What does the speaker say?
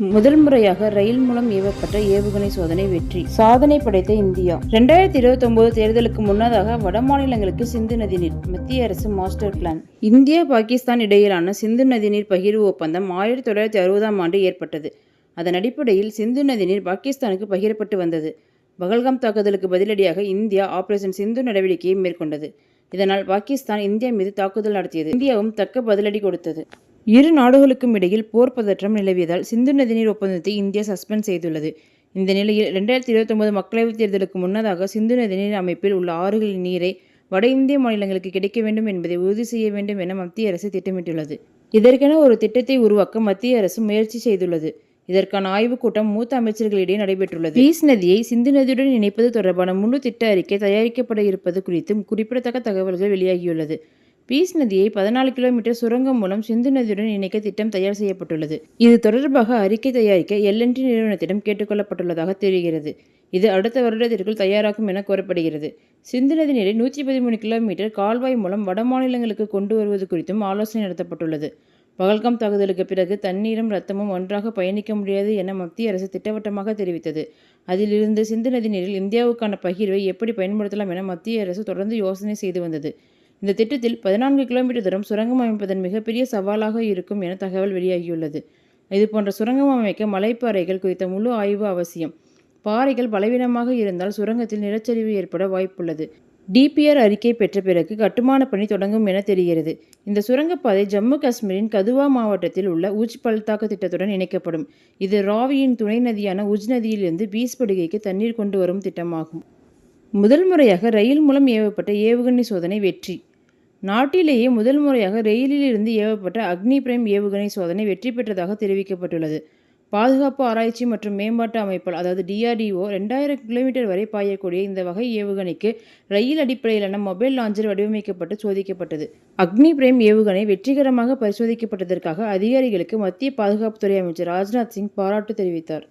முதல் முறையாக ரயில் மூலம் ஏவப்பட்ட ஏவுகணை சோதனை வெற்றி. சாதனை படைத்த இந்தியா. இரண்டாயிரத்தி இருபத்தி ஒன்பது தேர்தலுக்கு முன்னதாக வட மாநிலங்களுக்கு சிந்து நதிநீர் மத்திய அரசு மாஸ்டர் பிளான். இந்தியா பாகிஸ்தான் இடையிலான சிந்து நதிநீர் பகிர்வு ஒப்பந்தம் ஆயிரத்தி தொள்ளாயிரத்தி அறுபதாம் ஆண்டு ஏற்பட்டது. அதன் அடிப்படையில் சிந்து நதிநீர் பாகிஸ்தானுக்கு பகிரப்பட்டு வந்தது. பகல்காம் தாக்குதலுக்கு பதிலடியாக இந்தியா ஆபரேஷன் சிந்து நடவடிக்கையை மேற்கொண்டது. இதனால் பாகிஸ்தான் இந்தியா மீது தாக்குதல் நடத்தியது. இந்தியாவும் தக்க பதிலடி கொடுத்தது. இரு நாடுகளுக்கும் இடையில் போர் பதற்றம் நிலவியதால் சிந்து நதிநீர் ஒப்பந்தத்தை இந்தியா சஸ்பெண்ட் செய்துள்ளது. இந்த நிலையில் ரெண்டாயிரத்தி இருபத்தொன்பது மக்களவைத் தேர்தலுக்கு முன்னதாக சிந்து நதிநீர் அமைப்பில் உள்ள ஆறுகளின் நீரை வட இந்திய மாநிலங்களுக்கு கிடைக்க வேண்டும் என்பதை உறுதி செய்ய வேண்டும் என மத்திய அரசு திட்டமிட்டுள்ளது. இதற்கென ஒரு திட்டத்தை உருவாக்க மத்திய அரசு முயற்சி செய்துள்ளது. இதற்கான ஆய்வுக் கூட்டம் மூத்த அமைச்சர்களிடையே நடைபெற்றுள்ளது. பீஸ் நதியை சிந்து நதியுடன் இணைப்பது தொடர்பான முழு திட்ட அறிக்கை தயாரிக்கப்பட இருப்பது குறித்தும் குறிப்பிடத்தக்க தகவல்கள் வெளியாகியுள்ளது. பீஸ் நதியை பதினாலு கிலோமீட்டர் சுரங்கம் மூலம் சிந்து நதியுடன் இணைக்க திட்டம் தயார் செய்யப்பட்டுள்ளது. இது தொடர்பாக அறிக்கை தயாரிக்க எல்என்டி நிறுவனத்திடம் கேட்டுக்கொள்ளப்பட்டுள்ளதாக தெரிகிறது. இது அடுத்த வருடத்திற்குள் தயாராகும் என கூறப்படுகிறது. சிந்து நதி நீரை நூற்றி பதிமூணு கிலோமீட்டர் கால்வாய் மூலம் வட மாநிலங்களுக்கு கொண்டு வருவது குறித்தும் ஆலோசனை நடத்தப்பட்டுள்ளது. பகல்காம் தாக்குதலுக்கு பிறகு தண்ணீரும் ரத்தமும் ஒன்றாக பயணிக்க முடியாது என மத்திய அரசு திட்டவட்டமாக தெரிவித்தது. அதிலிருந்து சிந்து நதி நீரில் இந்தியாவுக்கான பகிர்வை எப்படி பயன்படுத்தலாம் என மத்திய அரசு தொடர்ந்து யோசனை செய்து வந்தது. இந்த திட்டத்தில் பதினான்கு கிலோமீட்டர் தூரம் சுரங்கம் அமைப்பதன் மிகப்பெரிய சவாலாக இருக்கும் என தகவல் வெளியாகியுள்ளது. இதுபோன்ற சுரங்கம் அமைக்க மலைப்பாறைகள் குறித்த முழு ஆய்வு அவசியம். பாறைகள் பலவீனமாக இருந்தால் சுரங்கத்தில் நிலச்சரிவு ஏற்பட வாய்ப்புள்ளது. டிபிஆர் அறிக்கை பெற்ற பிறகு கட்டுமான பணி தொடங்கும் என தெரிகிறது. இந்த சுரங்கப்பாதை ஜம்மு காஷ்மீரின் கதுவா மாவட்டத்தில் உள்ள உஜ் பல்தாக்கு திட்டத்துடன் இணைக்கப்படும். இது ராவியின் துணை நதியான உஜ் நதியிலிருந்து பீஸ் படுகைக்கு தண்ணீர் கொண்டு வரும் திட்டமாகும். முதல் முறையாக ரயில் மூலம் ஏவப்பட்ட ஏவுகணை சோதனை வெற்றி. நாட்டிலேயே முதல் முறையாக ரெயிலிலிருந்து இருந்து ஏவப்பட்ட அக்னி பிரேம் ஏவுகணை சோதனை வெற்றி பெற்றதாக தெரிவிக்கப்பட்டுள்ளது. பாதுகாப்பு ஆராய்ச்சி மற்றும் மேம்பாட்டு அமைப்பால் அதாவது டிஆர்டிஓ ரெண்டாயிரம் கிலோமீட்டர் வரை பாயக்கூடிய இந்த வகை ஏவுகணைக்கு ரயில் அடிப்படையிலான மொபைல் லாஞ்சர் வடிவமைக்கப்பட்டு சோதிக்கப்பட்டது. அக்னி பிரேம் ஏவுகணை வெற்றிகரமாக பரிசோதிக்கப்பட்டதற்காக அதிகாரிகளுக்கு மத்திய பாதுகாப்புத்துறை அமைச்சர் ராஜ்நாத் சிங் பாராட்டு தெரிவித்தார்.